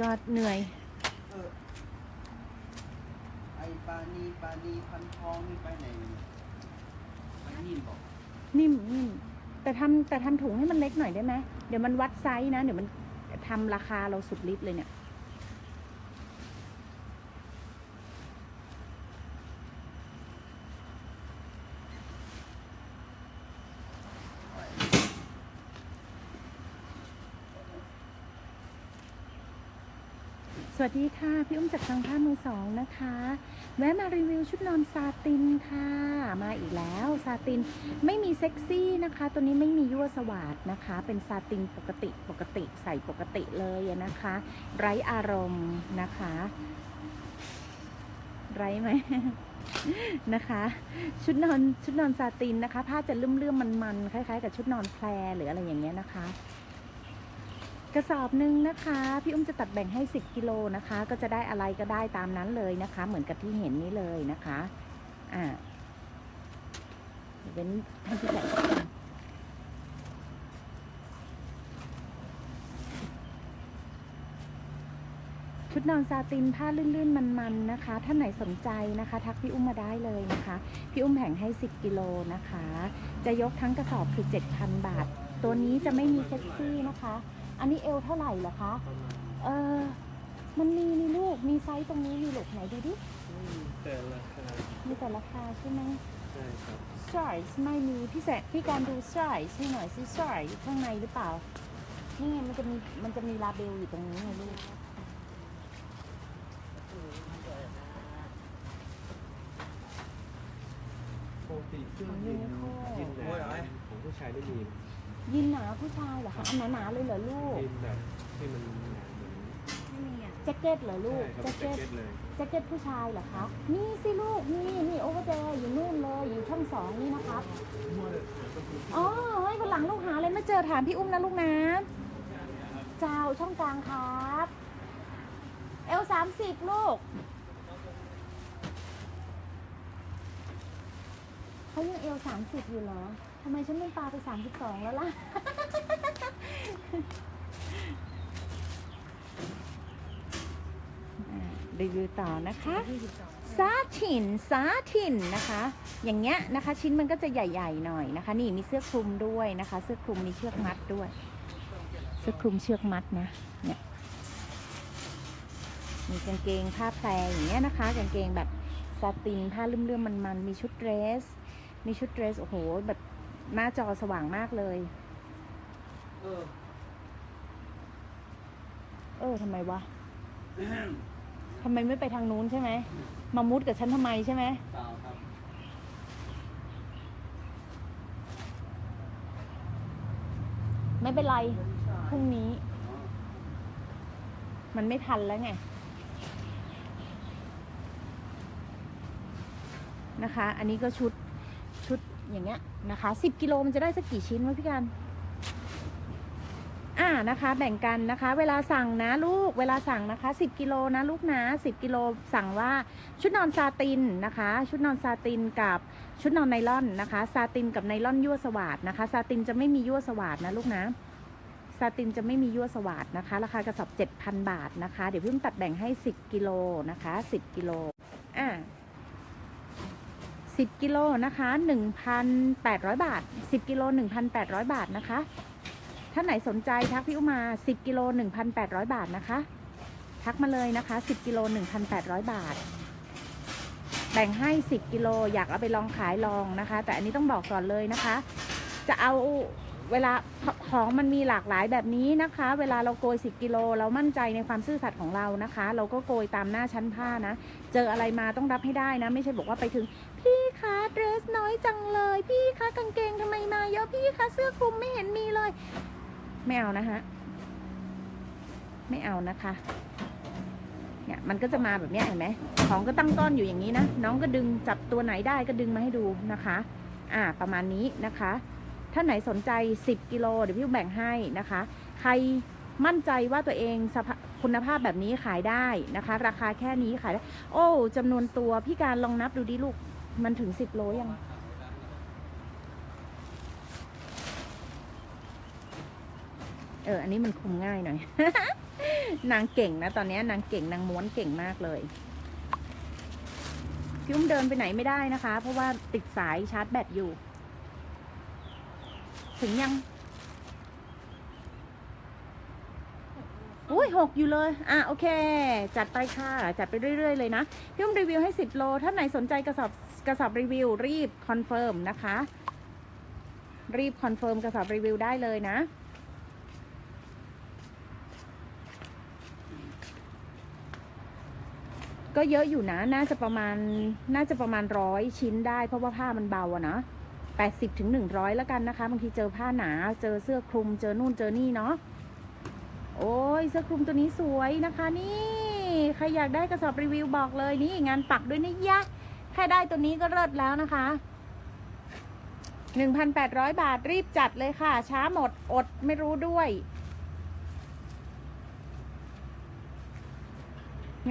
ก็เหนื่อย เออไอปลานีปลานีพันทองนี่ไปไหนไปนี่บอกนิ่มนิ่มแต่ทำแต่ทำถุงให้มันเล็กหน่อยได้ไหมเดี๋ยวมันวัดไซส์นะ เดี๋ยวมันทำราคาเราสุดฤทธิ์เลยเนี่ย สวัสดีค่ะ พี่อุ้มจากทางผ้ามือสองนะคะ แวะมารีวิวชุดนอนซาตินค่ะ มาอีกแล้วซาตินไม่มีเซ็กซี่นะคะ ตัวนี้ไม่มียั่วสวาดนะคะ เป็นซาตินปกติปกติใส่ปกติเลยนะคะ ไร้อารมณ์นะคะ ไร้ไหมนะคะ ชุดนอนชุดนอนซาตินนะคะ ผ้าจะเลื่อมๆมันๆคล้ายๆ กับชุดนอนแพรหรืออะไรอย่างเงี้ยนะคะ กระสอบหนึ่งนะคะ พี่อุ้มจะตัดแบ่งให้ 10กิโลนะคะ ก็จะได้อะไรก็ได้ตามนั้นเลยนะคะ เหมือนกับที่เห็นนี้เลยนะคะอ่าเดี๋ยวเป็นให้พี่แสงชุดนอนซาตินผ้าลื่นๆ มันๆนะคะ ท่านไหนสนใจนะคะ ทักพี่อุ้มมาได้เลยนะคะ พี่อุ้มแผงให้ 10กิโลนะคะ จะยกทั้งกระสอบคือ 7,000 บาท ตัวนี้จะไม่มีเซ็กซี่นะคะ อันนี้เอวเท่าไหร่เหรอคะเออมันมีนี่ลูกมีไซส์ตรงนี้มีลูกไหนดูดิแต่ราคามีแต่ราคาใช่ไหมใช่ครับ size ไม่มีพี่แสพี่การดู size ให้หน่อยสิ size อยู่ข้างในหรือเปล่านี่ไงมันจะมีมันจะมีลาเบลอยู่ตรงนี้ไงลูก ปกติเครื่องยินยินหนาของผู้ชายไม่มียินหนาผู้ชายเหรอคะอันหนาๆเลยเหรอลูกยินแบบที่มันเหมือนแจ็คเก็ตเหรอลูกใช่ครับแจ็คเป็นเก็ตแจ็คเก็ตเลยแจ็คเก็ตผู้ชายเหรอคะ นี่สิลูก นี่นี่โอเวอร์เดย์อยู่นู่นเลย อยู่ช่องสองนี่นะคะอ๋อเฮ้ยวันหลังลูกหาอะไรไม่เจอถามพี่อุ้มนะลูกนะเจ้าช่องกลางครับเอลสามสิบลูก เขายังเอลสามสิบอยู่เหรอทำไมฉันเป็นปลาไปสามสิบสองแล้วล่ะอ่ารีวิวต่อนะคะ ซาถินซาถินนะคะ อย่างเงี้ยนะคะ ชิ้นมันก็จะใหญ่ๆหน่อยนะคะ นี่มีเสื้อคลุมด้วยนะคะ เสื้อคลุมมีเชือกมัดด้วย เสื้อคลุมเชือกมัดนะเนี่ยมีกางเกงผ้าแพรอย่างเงี้ยนะคะ กางเกงแบบซาตินผ้าเลื่อมๆมันๆมีชุดเดรส มีชุดเดรส โอ้โห แบบหน้าจอสว่างมากเลย เออ เออทำไมวะทำไมไม่ไปทางนู้นใช่ไหม มามุดกับฉันทำไมใช่ไหมเปล่าครับไม่เป็นไรพรุ่งนี้ มันไม่ทันแล้วไง นะคะ อันนี้ก็ชุดชุด อย่างเงี้ยนะคะสิบกิโลมันจะได้สักกี่ชิ้นวะพี่กันอ่านะคะแบ่งกันนะคะ เวลาสั่งนะลูกเวลาสั่งนะคะสิบกิโลนะลูกนะสิบกิโลสั่งว่าชุดนอนซาตินนะคะ ชุดนอนซาตินกับชุดนอนไนล่อนนะคะ ซาตินกับไนล่อนยั่วสวาดนะคะ ซาตินจะไม่มียั่วสวาดนะลูกนะซาตินจะไม่มียั่วสวาดนะคะ ราคากระสอบ 7,000 บาทนะคะ เดี๋ยวพิ่งตัดแบ่งให้ 10กิโลนะคะ 10กิโลอ่า 10 กิโลนะคะ 1,800 บาท 10 กิโล 1,800 บาทนะคะถ้าไหนสนใจทักพี่อุมา 10 กิโล 1,800 บาทนะคะ ทักมาเลยนะคะ 10 กิโล 1,800 บาท แบ่งให้ 10 กิโล อยากเอาไปลองขายลองนะคะ แต่อันนี้ต้องบอกก่อนเลยนะคะ จะเอา เวลาของมันมีหลากหลายแบบนี้นะคะ เวลาเราโกย 10 กิโล เรามั่นใจในความซื่อสัตย์ของเรานะคะ เราก็โกยตามหน้าชั้นผ้านะ เจออะไรมาต้องรับให้ได้นะ ไม่ใช่บอกว่าไปถึง พี่คะเดรสน้อยจังเลย พี่คะกางเกงทำไมมาเยอะพี่คะเสื้อคลุมไม่เห็นมีเลย ไม่เอานะฮะไม่เอานะคะเนี่ยมันก็จะมาแบบนี้เห็นไหมของก็ตั้งต้นอยู่อย่างนี้นะ น้องก็ดึงจับตัวไหนได้ก็ดึงมาให้ดูนะคะ อ่าประมาณนี้นะคะ ถ้านไหนสนใจ 10 กิโลเดี๋ยวพี่แบ่งให้นะคะ ใครมั่นใจว่าตัวเองคุณภาพแบบนี้ขายได้นะคะ ราคาแค่นี้ขายได้ โอ้จำนวนตัวพี่การลองนับดูดิลูก มันถึง 10 โลยังเออ อันนี้มันคุมง่ายหน่อย นางเก่งนะ ตอนนี้นางเก่งนางม้วนเก่งมากเลยพี่อุ้มเดินไปไหนไม่ได้นะคะ เพราะว่าติดสายชาร์จแบตอยู่ ถึงยังอุ้ยหกอยู่เลย อะโอเค จัดไปค่ะ จัดไปเรื่อย ๆ เลยนะ พี่อุ้มรีวิวให้ 10 โล ถ้าไหนสนใจกระสอบกระสอบรีวิว รีบคอนเฟิร์มนะคะ รีบคอนเฟิร์มกระสอบรีวิวได้เลยนะ ก็เยอะอยู่นะ น่าจะประมาณ น่าจะประมาณร้อยชิ้นได้ เพราะว่าผ้ามันเบาอะนะ แปดสิบถึงหนึ่งร้อยแล้วกันนะคะ บางทีเจอผ้าหนา เจอเสื้อคลุม เจอนู่นเจอนี่เนาะ โอ้ย เสื้อคลุมตัวนี้สวยนะคะนี่ ใครอยากได้กระสอบรีวิวบอกเลยนี่งานปักด้วยนะยะ แค่ได้ตัวนี้ก็เลิศแล้วนะคะ 1,800 บาทรีบจัดเลยค่ะ ช้าหมดอดไม่รู้ด้วย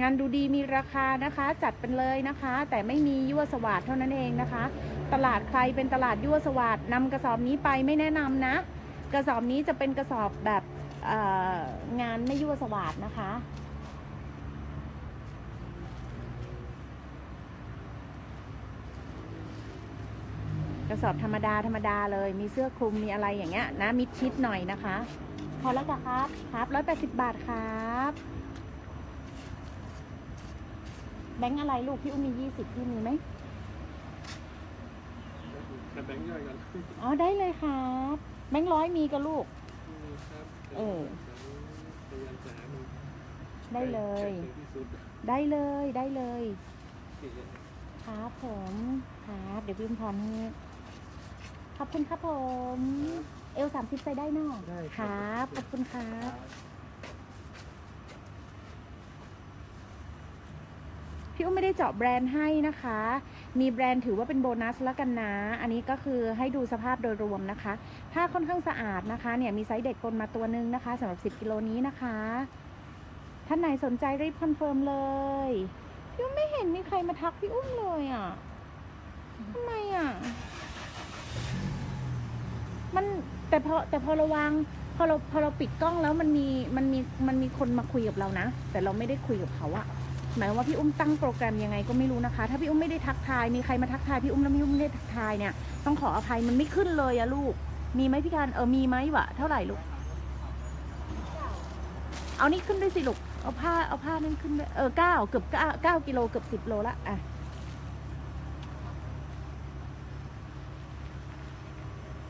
งานดูดีมีราคานะคะ จัดเป็นเลยนะคะ แต่ไม่มียั่วสวัสดเท่านั้นเองนะคะ ตลาดใครเป็นตลาดยั่วสวัสดนำกระสอบนี้ไปไม่แนะนำนะ กระสอบนี้จะเป็นกระสอบแบบงานไม่ยั่วสวัสดนะคะ กระสอบธรรมดาธรรมดาเลย มีเสื้อคลุมมีอะไรอย่างเงี้ยนะมิดชิดหน่อยนะคะ พอแล้วครับครับร้อยแปดสิบบาทครับแบงค์อะไรลูกพี่อุ้มมียี่สิบพี่มีไหม แต่แบงค์ย่อยกันอ๋อได้เลยครับแบงค์ร้อยมีกับลูกครับเออ พยายามจะหามันได้เลยใกที่สุดได้เลยได้เลยที่จะครับผมครับเดี๋ยวพี่อุ้มพรให้ขอบคุณครับผม เอลสามสิบใส่ได้เนอะได้ครับ ขอบคุณครับ พี่อุ้มไม่ได้เจาะแบรนด์ให้นะคะ มีแบรนด์ถือว่าเป็นโบนัสแล้วกันนะ อันนี้ก็คือให้ดูสภาพโดยรวมนะคะ ผ้าค่อนข้างสะอาดนะคะเนี่ยมีไซส์เด็กปนมาตัวนึงนะคะสำหรับ 10กิโลนี้นะคะ ท่านไหนสนใจรีบคอนเฟิร์มเลย พี่อุ้มไม่เห็นมีใครมาทักพี่อุ้มเลยอะทำไมอะมันแต่พอแต่พอระวังพอเราพอเราปิดกล้องแล้วมันมีมันมีมันมีคนมาคุยกับเรานะ แต่เราไม่ได้คุยกับเขาอะ หมายว่าพี่อุ้มตั้งโปรแกรมยังไงก็ไม่รู้นะคะ ถ้าพี่อุ้มไม่ได้ทักทาย มีใครมาทักทายพี่อุ้มแล้วพี่อุ้มไม่ได้ทักทายเนี่ยต้องขออภัยมันไม่ขึ้นเลยอะลูก มีไหมพี่การเออมีไหมวะเท่าไหร่ลูก เอานี่ขึ้นด้วยสิลูกเอาผ้าเอาผ้านั่นขึ้นเออเก้าเกือบเก้าเก้ากิโลเกือบสิบโลละอะ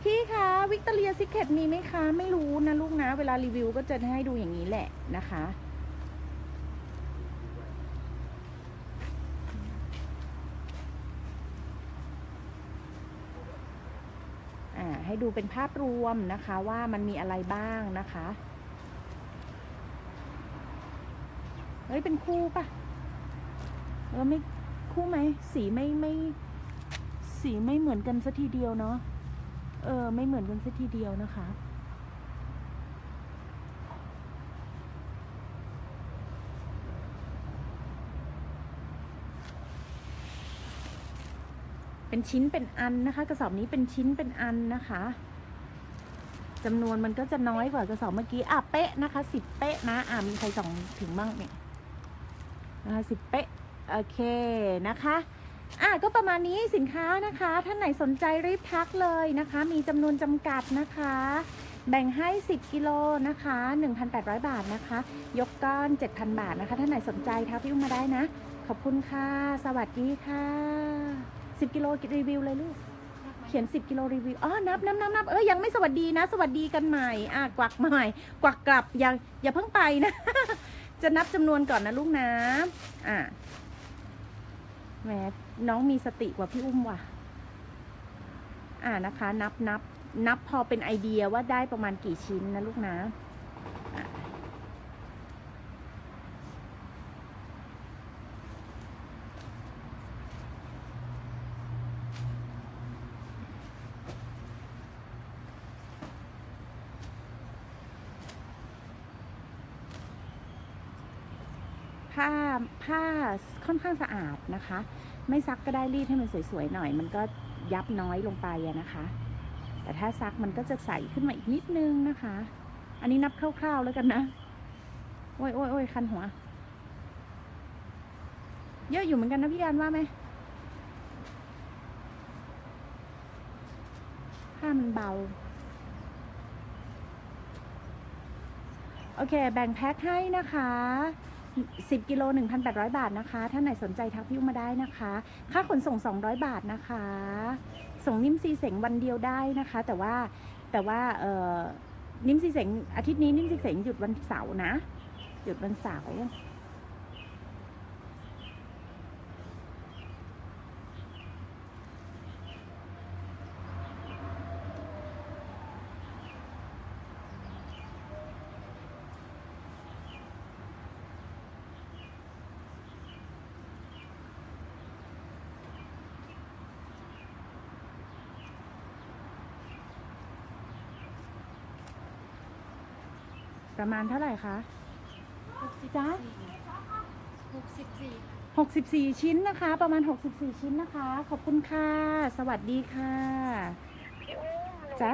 พี่คะวิกตอเรียซิกเก็ตมีไหมคะ ไม่รู้นะลูกนะ เวลารีวิวก็จะให้ดูอย่างนี้แหละนะคะ อ่า ให้ดูเป็นภาพรวมนะคะว่ามันมีอะไรบ้างนะคะเฮ้ยเป็นคู่ปะเออไม่คู่ไหมสีไม่ไม่ สีไม่เหมือนกันสัทีเดียวเนาะเออ ไม่เหมือนกันสัทีเดียวนะคะ เป็นชิ้นเป็นอันนะคะ กระสอบนี้เป็นชิ้นเป็นอันนะคะจำนวนมันก็จะน้อยกว่ากระสอบเมื่อกี้อะเป๊ะนะคะสิบเป๊ะนะอะมีใครส่องถึงบ้างเนี่ยนะคะสิบเป๊ะโอเคนะคะอะก็ประมาณนี้สินค้านะคะ ท่านไหนสนใจรีบทักเลยนะคะ มีจำนวนจำกัดนะคะ แบ่งให้ 10 กิโลนะคะ 1,800 บาทนะคะ ยกก้อน 7,000 บาทนะคะ ท่านไหนสนใจทักพี่อุ้มมาได้นะ ขอบคุณค่ะ สวัสดีค่ะ 10กิโลรีวิวเลยลูก เขียน 10กิโลรีวิว อ๋อ นับนับนับนับเออยังไม่สวัสดีนะ สวัสดีกันใหม่ อะ กวักใหม่ กวักกลับ อย่า อย่าเพิ่งไปนะ จะนับจำนวนก่อนนะลูกนะ อะ แหม น้องมีสติกว่าพี่อุ้มว่ะ อ่านะคะ นับนับนับพอเป็นไอเดียว่าได้ประมาณกี่ชิ้นนะลูกนะ ผ้าค่อนข้างสะอาดนะคะ ไม่ซักก็ได้รีดให้มันสวยๆหน่อย มันก็ยับน้อยลงไปนะคะ แต่ถ้าซักมันก็จะใสขึ้นมาอีกนิดนึงนะคะ อันนี้นับคร่าวๆแล้วกันนะ โอ้ยโอ้ยโอ้ยคันหัว เยอะอยู่เหมือนกันนะพี่ดานว่าไหมผ้ามันเบาโอเค แบ่งแพ็คให้นะคะ 10กิโล1,800 บาทนะคะ ถ้าไหนสนใจทักพี่อุ้มมาได้นะคะ ค่าขนส่ง 200 บาทนะคะ ส่งนิ่มซีเสงวันเดียวได้นะคะ แต่ว่าแต่ว่าเอ่อนิ่มซีเสงอาทิตย์นี้นิ่มซีเสงหยุดวันเสาร์นะ หยุดวันเสาร์ ประมาณเท่าไหร่คะจ๊ะหกสิบสี่64 ชิ้นนะคะ ประมาณ 64 ชิ้นนะคะ ขอบคุณค่ะ สวัสดีค่ะ จ๊ะ